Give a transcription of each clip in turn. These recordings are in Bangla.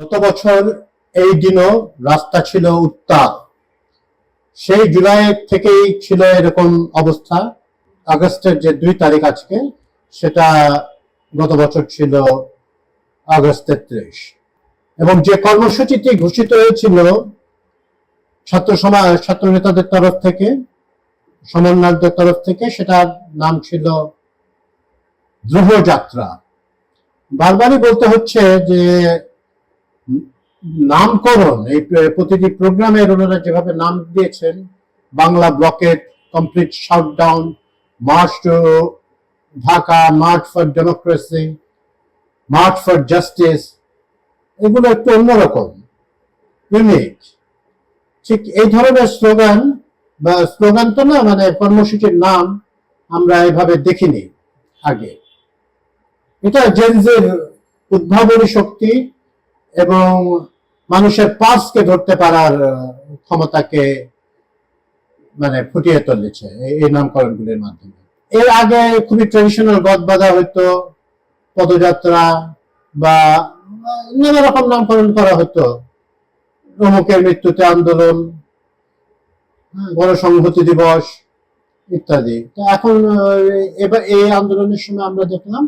গত বছর এই দিনও রাস্তা ছিল উত্তাল। সেই জুলাই থেকেই ছিল এরকম অবস্থা। আগস্টের যে দুই তারিখ আজকে, সেটা গত বছর ছিল আগস্ট তেত্রিশ এবং যে কর্মসূচিটি ঘোষিত হয়েছিল ছাত্র সমাজ ছাত্র নেতাদের তরফ থেকে, সমন্বয়কদের তরফ থেকে, সেটার নাম ছিল ধ্রুবযাত্রা বারবারই বলতে হচ্ছে যে নামকরণ, এই প্রতিটি প্রোগ্রামের ওনারা যেভাবে নাম দিয়েছেন, Bangla blockade complete shutdown, march to Dhaka, march for democracy, march for justice, এগুলো একটু অন্যরকম, ইউনিক। ঠিক এই ধরনের স্লোগান, বা স্লোগান তো না মানে কর্মসূচির নাম আমরা এভাবে দেখিনি আগে। এটা জেনজের উদ্ভাবনী শক্তি এবং মানুষের পার্সকে ধরতে পারার ক্ষমতাকে মানে ফুটিয়ে তুলেছে এই- এই নামকরণগুলির মাধ্যমে। এর আগে খুবই ট্রেডিশনাল গদ বাঁধা হতো পদযাত্রা বা নানা রকম নামকরণ করা হতো। অমুকের মৃত্যুতে আন্দোলন হ্যাঁ, গণসংহতি দিবস ইত্যাদি। তো এখন এবার এই আন্দোলনের সময় আমরা দেখলাম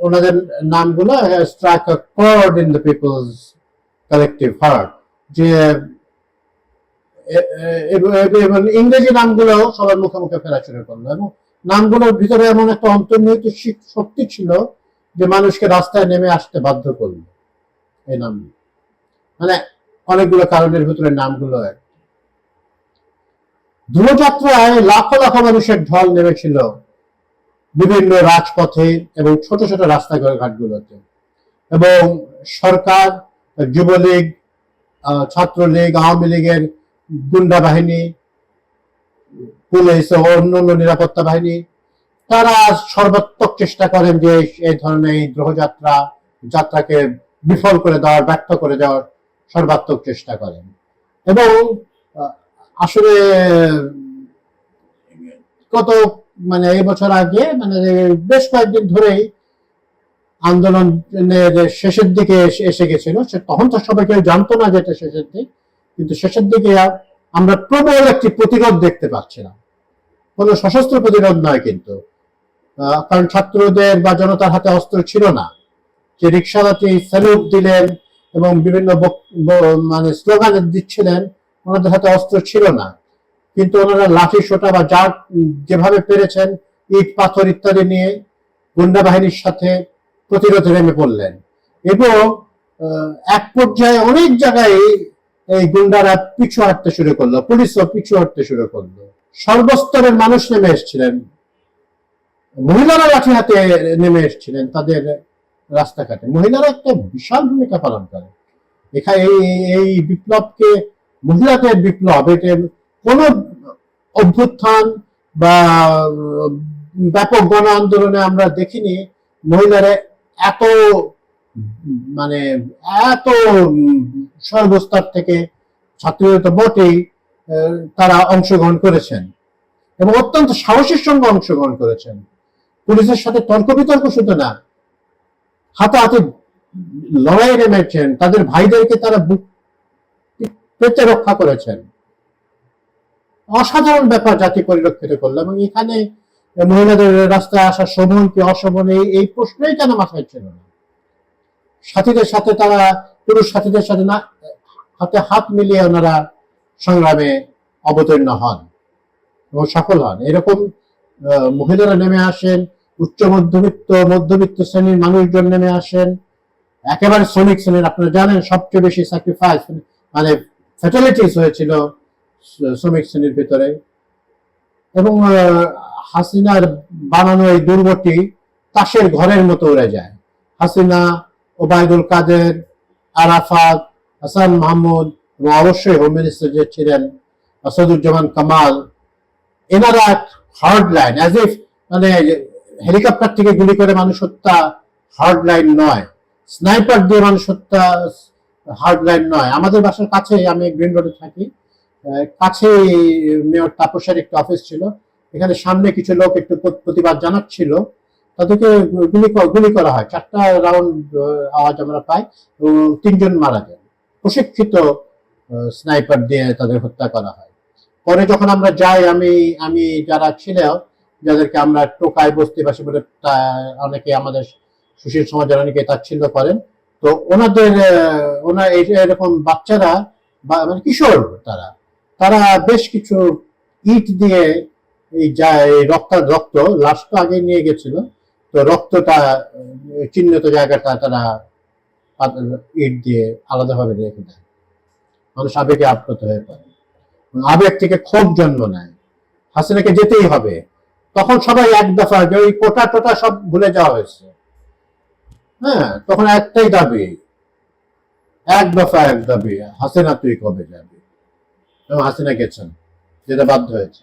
ওনাদের নামগুলো strike a chord in the peoples collective heart যে এবং ইংরেজি নামগুলো সবার মুখে মুখে ফেরা শুরু করল এবং নামগুলোর ভিতরে এমন একটা অন্তর্নিহিত শক্তি ছিল যে মানুষকে রাস্তায় নেমে আসতে বাধ্য করল এই নাম। মানে অনেকগুলো কারণের ভিতরে নামগুলো এক। দূরযাত্রায় লাখো লাখো মানুষের ঢল নেমেছিল বিভিন্ন রাজপথে এবং ছোট ছোট রাস্তাঘাটগুলোতে। এবং সরকার যুবলীগ ছাত্রলীগ, আওয়ামী লীগের গুন্ডা বাহিনী, পুলিশ ও অন্যান্য নিরাপত্তা বাহিনী, তারা সর্বাত্মক চেষ্টা করেন যে এই- ধরনের এই গ্রহযাত্রা যাত্রাকে বিফল করে দেওয়ার, ব্যর্থ করে দেওয়ার সর্বাত্মক চেষ্টা করেন। এবং আসলে, গত মানে এই বছর আগে মানে বেশ কয়েকদিন ধরেই আন্দোলনের শেষের দিকে এসে- গেছিল। সে তখন তো সবাই কেউ জানতো না যে এটা শেষের দিক। কিন্তু শেষের দিকে আমরা প্রবল একটি প্রতিরোধ দেখতে পাচ্ছিলাম। কোনো সশস্ত্র প্রতিরোধ নয় কিন্তু। কারণ ছাত্রদের বা জনতার হাতে অস্ত্র ছিল না। যে রিক্সাওয়ালাটি স্যালুট দিলেন এবং বিভিন্ন মানে স্লোগান দিচ্ছিলেন, ওনাদের হাতে অস্ত্র ছিল না। কিন্তু ওনারা লাঠি, সোটা বা যা যেভাবে পেরেছেন, ইট, পাথর ইত্যাদি নিয়ে গুন্ডা বাহিনীর সাথে প্রতিরোধে নেমে পড়লেন। এবং এক পর্যায়ে অনেক জায়গায় এই গুন্ডারা পিছু হাঁটতে শুরু করল, পুলিশও পিছু হাঁটতে শুরু করল। সর্বস্তরের মানুষ নেমে এসেছিলেন। মহিলারা লাঠি হাতে নেমে এসেছিলেন তাদের রাস্তাঘাটে। মহিলারা একটা বিশাল ভূমিকা পালন করে। এখানে এই এই বিপ্লবকে, মহিলাদের বিপ্লব এটা কোন অভ্যুত্থান বা ব্যাপক গণ আন্দোলনে আমরা দেখিনি। মহিলারা এত মানে এত সর্বস্তর থেকে ছাত্রীরা তো বটেই তারা অংশগ্রহণ করেছেন। এবং অত্যন্ত সাহসের সঙ্গে অংশগ্রহণ করেছেন। পুলিশের সাথে তর্ক বিতর্ক শুধু না, হাতাহাতি লড়াই নেমেছেন, তাদের ভাইদেরকে তারা পেতে রক্ষা করেছেন। অসাধারণ ব্যাপার জাতি পরিলক্ষিত করল এবং এখানে মহিলাদের রাস্তায় আসা শোভন কি অশোভন এই এই প্রশ্নই কেন মাথায় ছিল না? সাথীদের সাথে তারা, পুরুষ সাথীদের সাথে না, হাতে হাত মিলিয়ে ওনারা সংগ্রামে অবতীর্ণ হন এবং সফল হন। এরকম মহিলারা নেমে আসেন, উচ্চ মধ্যবিত্ত মধ্যবিত্ত শ্রেণির মানুষজন নেমে আসেন। একেবারে শ্রমিক শ্রেণির, আপনারা জানেন, সবচেয়ে বেশি স্যাক্রিফাইস মানে ফ্যাটালিটিস হয়েছিল শ্রমিক শ্রেণির ভিতরে। এবং হাসিনার বানানো এই দুর্গটি তাসের ঘরের মতো উড়ে যায়। হাসিনা, ওবায়দুল কাদের, আরাফাত, হাসান মাহমুদ এবং অবশ্যই হোম মিনিস্টার যে ছিলেন আসাদুজ্জামান কামাল, এনারা হার্ড লাইন অ্যাজ ইফ মানে হেলিকপ্টার থেকে গুলি করে মানুষ হত্যা হার্ড লাইন নয়। স্নাইপার দিয়ে মানুষ হত্যা হার্ড লাইন নয়। আমাদের বাসার কাছে আমি গ্রিন রোডে থাকি কাছেই মেয়র তাপসের একটি অফিস ছিল। এখানে সামনে কিছু লোক একটু প্রতিবাদ জানাচ্ছিল। তাদেরকে গুলি গুলি করা হয়। চারটা রাউন্ড আওয়াজ আমরা পাই তিনজন মারা যান প্রশিক্ষিত স্নাইপার দিয়ে তাদের হত্যা করা হয়। পরে যখন আমরা যাই, আমি আমি যারা ছিল যাদেরকে আমরা টোকায় বস্তিবাসী বলে অনেকে আমাদের সুশীল সমাজের অনেকে তাচ্ছিল্য করেন, তো ওনাদের ওনার এরকম বাচ্চারা বা মানে কিশোর তারা তারা বেশ কিছু ইট দিয়ে এই যা এই রক্ত রক্ত লাশ তো আগে নিয়ে গেছিল। তো রক্তটা, চিহ্নিত জায়গাটা তারা ইট দিয়ে আলাদাভাবে রেখে দেয়। মানুষ আবেগে আপ্লুত হয়ে পড়ে। আবেগ থেকে ক্ষোভ জন্ম নেয়। হাসিনাকে যেতেই হবে। তখন সবাই এক দফা যে ওই কোটা টোটা সব ভুলে যাওয়া হয়েছে। হ্যাঁ তখন একটাই দাবি। এক দফা এক দাবি, হাসিনা তুই কবে যাবি? এবং হাসিনা গেছেন যেটা বাধ্য হয়েছে।